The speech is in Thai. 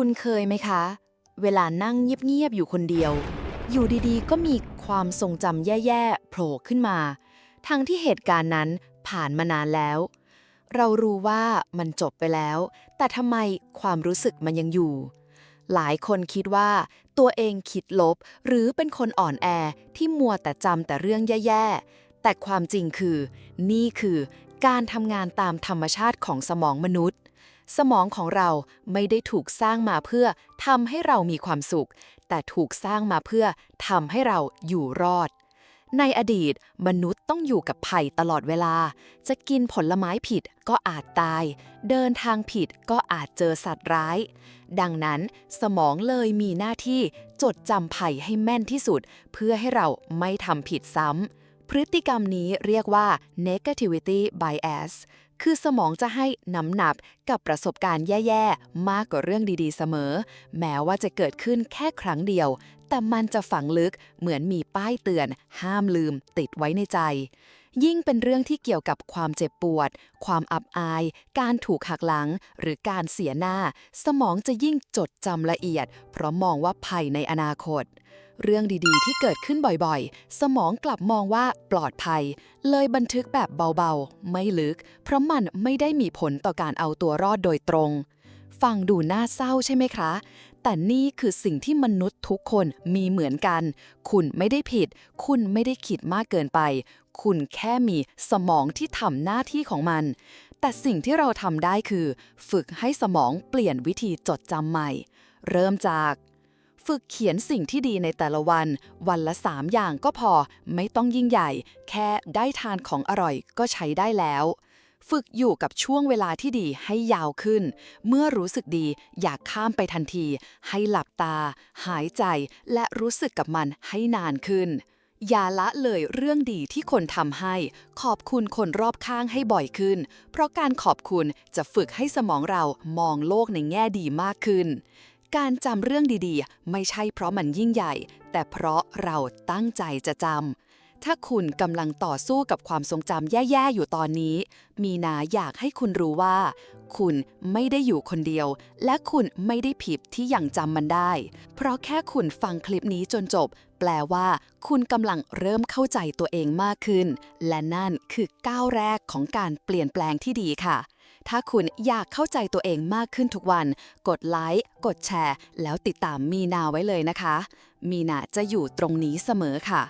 คุณเคยไหมคะ เวลานั่งเงียบๆอยู่คนเดียว อยู่ดีๆ ก็มีความทรงจำแย่ๆโผล่ขึ้นมา ทั้งที่เหตุการณ์นั้นผ่านมานานแล้ว เรารู้ว่ามันจบไปแล้ว แต่ทำไมความรู้สึกมันยังอยู่ หลายคนคิดว่าตัวเองคิดลบ หรือเป็นคนอ่อนแอที่มัวแต่จำแต่เรื่องแย่ๆ แต่ความจริงคือ นี่คือการทำงานตามธรรมชาติของสมองมนุษย์ สมองของเราไม่ได้ถูกสร้างมาเพื่อทำให้เรามีความสุข แต่ถูกสร้างมาเพื่อทำให้เราอยู่รอด ในอดีตมนุษย์ต้องอยู่กับภัยตลอดเวลา จะกินผลไม้ผิดก็อาจตาย เดินทางผิดก็อาจเจอสัตว์ร้าย ดังนั้นสมองเลยมีหน้าที่จดจำภัยให้แม่นที่สุด เพื่อให้เราไม่ทำผิดซ้ำพฤติกรรมนี้เรียกว่า negativity bias คือสมองจะให้น้ำหนักกับประสบการณ์แย่ๆ มากกว่าเรื่องดีๆ เสมอ แม้ว่าจะเกิดขึ้นแค่ครั้งเดียว แต่มันจะฝังลึกเหมือนมีป้ายเตือน ห้ามลืม ติดไว้ในใจ ยิ่งเป็นเรื่องที่เกี่ยวกับความเจ็บปวด ความอับอาย การถูกหักหลัง หรือการเสียหน้า สมองจะยิ่งจดจำละเอียด เพราะมองว่าภัยในอนาคต เรื่องดีๆ ที่เกิดขึ้นบ่อยๆ สมองกลับมองว่าปลอดภัย เลยบันทึกแบบเบาๆ ไม่ลึก เพราะมันไม่ได้มีผลต่อการเอาตัวรอดโดยตรง ฟังดูน่าเศร้าใช่ไหมคะ แต่นี่คือสิ่งที่มนุษย์ทุกคนมีเหมือนกัน คุณไม่ได้ผิด คุณไม่ได้คิดมากเกินไป คุณแค่มีสมองที่ทำหน้าที่ของมัน แต่สิ่งที่เราทำได้คือ ฝึกให้สมองเปลี่ยนวิธีจดจำใหม่ เริ่มจาก ฝึกเขียนสิ่งที่ดีในแต่ละวัน วันละ 3 อย่างก็พอไม่ต้องยิ่งใหญ่ แค่ได้ทานของอร่อยก็ใช้ได้แล้ว ฝึกอยู่กับช่วงเวลาที่ดีให้ยาวขึ้น เมื่อรู้สึกดีอยากข้ามไปทันที ให้หลับตา หายใจ และรู้สึกกับมันให้นานขึ้นอย่าละเลยเรื่องดีที่คนทำให้ ขอบคุณคนรอบข้างให้บ่อยขึ้น เพราะการขอบคุณจะฝึกให้สมองเรามองโลกในแง่ดีมากขึ้น การจำเรื่องดีๆ ไม่ใช่เพราะมันยิ่งใหญ่ แต่เพราะเราตั้งใจจะจำ ถ้าคุณกำลังต่อสู้กับความทรงจำแย่ ๆ อยู่ตอนนี้ มีนาอยากให้คุณรู้ว่า คุณไม่ได้อยู่คนเดียว และคุณไม่ได้ผิดที่ยังจำมันได้ เพราะแค่คุณฟังคลิปนี้จนจบ แปลว่าคุณกำลังเริ่มเข้าใจตัวเองมากขึ้น และนั่นคือก้าวแรกของการเปลี่ยนแปลงที่ดีค่ะถ้าคุณอยากเข้าใจตัวเองมากขึ้นทุกวัน กดไลค์ กดแชร์ แล้วติดตามมีนาไว้เลยนะคะ มีนาจะอยู่ตรงนี้เสมอค่ะ